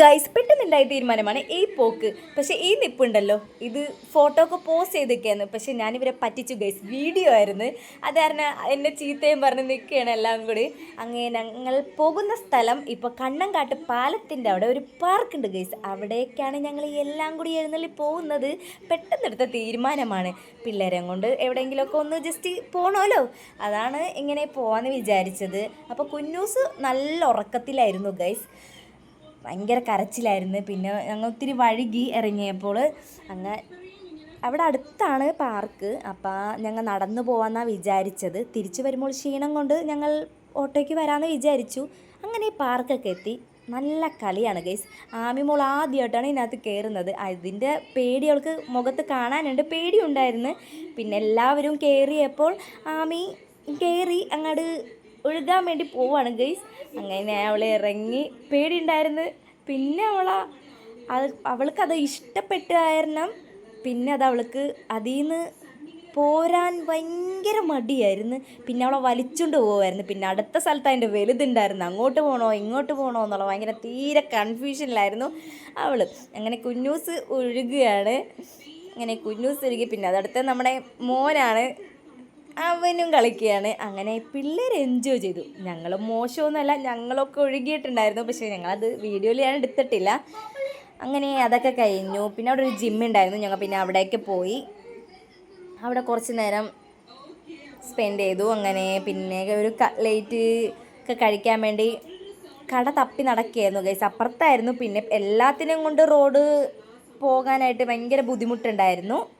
Guys പെട്ടെന്നുണ്ടായ തീരുമാനമാണ് ഈ പോക്ക്. പക്ഷെ ഈ നിപ്പുണ്ടല്ലോ. ഇത് ഫോട്ടോ ഒക്കെ പോസ്റ്റ് ചെയ്തൊക്കെയായിരുന്നു പക്ഷെ ഞാനിവരെ പറ്റിച്ചു ഗൈസ് വീഡിയോ ആയിരുന്നു. അത് കാരണം എന്നെ ചീത്തയും പറഞ്ഞ് നിൽക്കുകയാണ് എല്ലാം കൂടി. അങ്ങനെ ഞങ്ങൾ പോകുന്ന സ്ഥലം ഇപ്പോൾ കണ്ണങ്കാട്ട് പാലത്തിന്റെ അവിടെ ഒരു പാർക്ക് ഉണ്ട് ഗൈസ് അവിടേക്കാണ് ഞങ്ങൾ എല്ലാം കൂടി എഴുന്നള്ളി പോകുന്നത്. പെട്ടെന്നെടുത്ത തീരുമാനമാണ്. പിള്ളേരെ കൊണ്ട് എവിടെയെങ്കിലുമൊക്കെ ഒന്ന് ജസ്റ്റ് പോകണമല്ലോ അതാണ് ഇങ്ങനെ പോകാമെന്ന് വിചാരിച്ചത്. അപ്പോൾ കുഞ്ഞൂസ് നല്ല ഉറക്കത്തിലായിരുന്നു ഗൈസ് ഭയങ്കര കരച്ചിലായിരുന്നു. പിന്നെ ഞങ്ങൾ ഒത്തിരി വഴുകി ഇറങ്ങിയപ്പോൾ അങ്ങ് അവിടെ അടുത്താണ് പാർക്ക്. അപ്പോൾ ഞങ്ങൾ നടന്നു പോകാമെന്നാണ് വിചാരിച്ചത്. തിരിച്ചു വരുമ്പോൾ ക്ഷീണം കൊണ്ട് ഞങ്ങൾ ഓട്ടോയ്ക്ക് വരാമെന്ന് വിചാരിച്ചു. അങ്ങനെ ഈ പാർക്കൊക്കെ എത്തി. നല്ല കളിയാണ് ഗൈസ്. ആമിമോൾ ആദ്യമായിട്ടാണ് ഇതിനകത്ത് കയറുന്നത് അതിന്റെ പേടി അവൾക്ക് മുഖത്ത് കാണാനുണ്ട്. പേടിയുണ്ടായിരുന്നു. പിന്നെ എല്ലാവരും കയറിയപ്പോൾ ആമി കയറി അങ്ങോട്ട് ഒഴുകാൻ വേണ്ടി പോവാണ് ഗൈസ് അങ്ങനെ അവളെ ഇറങ്ങി. പേടിയുണ്ടായിരുന്നു. പിന്നെ അവളാ അത് അവൾക്കത് ഇഷ്ടപ്പെട്ട കാരണം പിന്നെ അത് അവൾക്ക് അതിൽ നിന്ന് പോരാൻ ഭയങ്കര മടിയായിരുന്നു. പിന്നെ അവളെ വലിച്ചുകൊണ്ട് പോകുമായിരുന്നു പിന്നെ അടുത്ത സ്ഥലത്ത് അതിന്റെ വലുതുണ്ടായിരുന്നു. അങ്ങോട്ട് പോകണോ ഇങ്ങോട്ട് പോകണോ എന്നുള്ള ഭയങ്കര തീരെ കൺഫ്യൂഷനിലായിരുന്നു അവൾ അങ്ങനെ കുഞ്ഞൂസ് ഒഴുകുകയാണ് അങ്ങനെ കുഞ്ഞൂസ് ഒഴുകി പിന്നെ അതടുത്ത് നമ്മുടെ മോനാണ് അവനും കളിക്കുകയാണ്. അങ്ങനെ പിള്ളേർ എൻജോയ് ചെയ്തു. ഞങ്ങൾ മോശമൊന്നുമല്ല ഞങ്ങളൊക്കെ ഒഴുകിയിട്ടുണ്ടായിരുന്നു. പക്ഷേ ഞങ്ങളത് വീഡിയോയിൽ ഞാൻ എടുത്തിട്ടില്ല. അങ്ങനെ അതൊക്കെ കഴിഞ്ഞു. പിന്നെ അവിടെ ഒരു ജിം ഉണ്ടായിരുന്നു. ഞങ്ങൾ പിന്നെ അവിടേക്ക് പോയി. അവിടെ കുറച്ച് നേരം സ്പെൻഡ് ചെയ്തു. അങ്ങനെ പിന്നെ ഒരു കട്ട്ലേറ്റ് ഒക്കെ കഴിക്കാൻ വേണ്ടി കട തപ്പി നടക്കുകയായിരുന്നു ഗൈസ് അപ്പുറത്തായിരുന്നു. പിന്നെ എല്ലാത്തിനും കൊണ്ട് റോഡ് പോകാനായിട്ട് ഭയങ്കര ബുദ്ധിമുട്ടുണ്ടായിരുന്നു.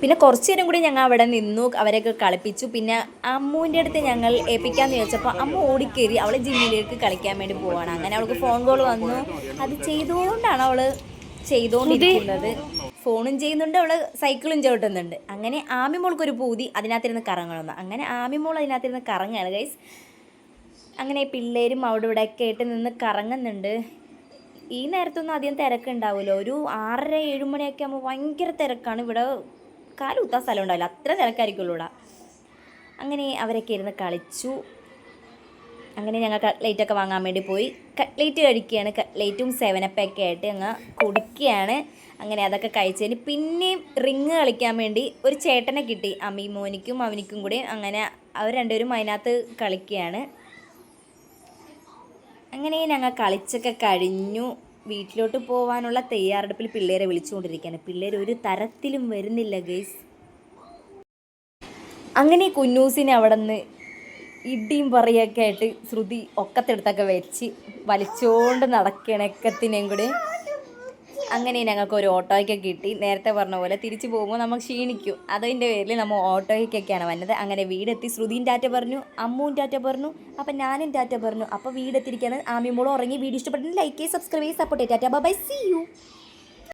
പിന്നെ കുറച്ച് നേരം കൂടി ഞങ്ങൾ അവിടെ നിന്നു അവരെയൊക്കെ കളിപ്പിച്ചു. പിന്നെ അമ്മുവിന്റെ അടുത്ത് ഞങ്ങൾ ഏൽപ്പിക്കാന്ന് ചോദിച്ചപ്പോൾ അമ്മ ഓടിക്കേറി അവൾ ജിമ്മിലേക്ക് കളിക്കാൻ വേണ്ടി പോവാണ്. അങ്ങനെ അവൾക്ക് ഫോൺ കോൾ വന്നു. അത് ചെയ്തുകൊണ്ടാണ് അവൾ ചെയ്തുകൊണ്ടിരിക്കുന്നത്. ഫോണും ചെയ്യുന്നുണ്ട് അവൾ സൈക്കിളും ചവിട്ടുന്നുണ്ട്. അങ്ങനെ ആമി ആമിമോൾക്കൊരു പൂതി അതിനകത്തിരുന്ന് കറങ്ങണമെന്ന് അങ്ങനെ ആമി മോൾ അതിനകത്തിരുന്ന് കറങ്ങുകയാണ് ഗൈസ് അങ്ങനെ പിള്ളേരും അവിടെ ഇവിടെ ഒക്കെ ആയിട്ട് നിന്ന് കറങ്ങുന്നുണ്ട്. ഈ നേരത്തൊന്നും അധികം തിരക്കുണ്ടാവില്ല. ഒരു ആറര ഏഴ് മണിയൊക്കെ ആകുമ്പോൾ ഭയങ്കര തിരക്കാണ്. ഇവിടെ കാലുത്താൻ സ്ഥലം ഉണ്ടാവില്ല അത്ര തിരക്കായിരിക്കുള്ളൂടാ അങ്ങനെ അവരൊക്കെ ഇരുന്ന് കളിച്ചു. അങ്ങനെ ഞങ്ങൾ കട്ട്ലേറ്റൊക്കെ വാങ്ങാൻ വേണ്ടി പോയി. കട്ട്ലേറ്റ് കഴിക്കുകയാണ്. കട്ട്ലേറ്റും സെവനപ്പൊക്കെ ആയിട്ട് ഞങ്ങൾ കുടിക്കുകയാണ്. അങ്ങനെ അതൊക്കെ കഴിച്ചതിന് പിന്നെയും റിങ് കളിക്കാൻ വേണ്ടി ഒരു ചേട്ടനെ കിട്ടി. അമ്മി മോനിക്കും അവനിക്കും കൂടി അങ്ങനെ അവർ രണ്ടുപേരും അതിനകത്ത് കളിക്കുകയാണ്. അങ്ങനെ ഞങ്ങൾ കളിച്ചൊക്കെ കഴിഞ്ഞു. വീട്ടിലോട്ട് പോകാനുള്ള തയ്യാറെടുപ്പിൽ പിള്ളേരെ വിളിച്ചുകൊണ്ടിരിക്കുകയാണ്. പിള്ളേർ ഒരു തരത്തിലും വരുന്നില്ല ഗേസ് അങ്ങനെ കുഞ്ഞൂസിനെ അവിടെ നിന്ന് ഇടിയും പറയൊക്കെ ആയിട്ട് ശ്രുതി ഒക്കത്തെടുത്തൊക്കെ വെച്ച് വലിച്ചോണ്ട് നടക്കുകയാണ് എക്കത്തിനെയും കൂടി. അങ്ങനെ ഞങ്ങൾക്ക് ഒരു ഓട്ടോയ്ക്ക് കിട്ടി. നേരത്തെ പറഞ്ഞ പോലെ തിരിച്ചു പോകുമ്പോൾ നമുക്ക് ക്ഷീണിക്കും. അതിന്റെ പേരിൽ നമ്മൾ ഓട്ടോയ്ക്കൊക്കെയാണ് വന്നത്. അങ്ങനെ വീടെത്തി ശ്രുതിയും ടാറ്റ പറഞ്ഞു അമ്മുവും ടാറ്റ പറഞ്ഞു അപ്പം ഞാനും ടാറ്റ പറഞ്ഞു. അപ്പോൾ വീടെത്തിരിക്കുകയാണ് ആമിമോളും ഉറങ്ങി വീഡിയോ ഇഷ്ടപ്പെട്ടെങ്കിൽ ലൈക്ക് ചെയ്ത് സബ്സ്ക്രൈബ് ചെയ്ത് സപ്പോർട്ട് ചെയ്യുക ടാറ്റ ബൈ സി യു